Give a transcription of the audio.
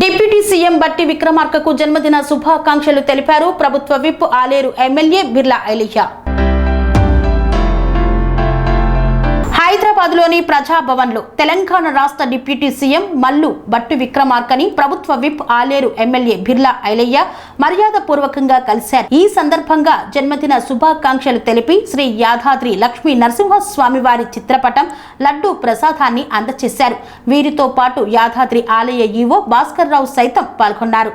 Deputy CM బట్టి విక్రమార్కకు జన్మదిన శుభాకాంక్షలు తెలిపారు. ప్రభుత్వ విప్ ఆలేరు ఎమ్మెల్యే బిర్లా ఎలియా హైదరాబాద్లోని ప్రజాభవన్లో తెలంగాణ రాష్ట్ర డిప్యూటీ సీఎం మల్లు బట్టు విక్రమార్కని ప్రభుత్వ విప్ ఆలేరు ఎమ్మెల్యే బిర్లా ఐలయ్య మర్యాదపూర్వకంగా కలిశారు. ఈ సందర్భంగా జన్మదిన శుభాకాంక్షలు తెలిపి శ్రీ యాదాద్రి లక్ష్మీ నరసింహస్వామి వారి చిత్రపటం లడ్డు ప్రసాదాన్ని అందజేశారు వీరితో పాటు యాదాద్రి ఆలయ ఈవో భాస్కర్ రావు సైతం పాల్గొన్నారు.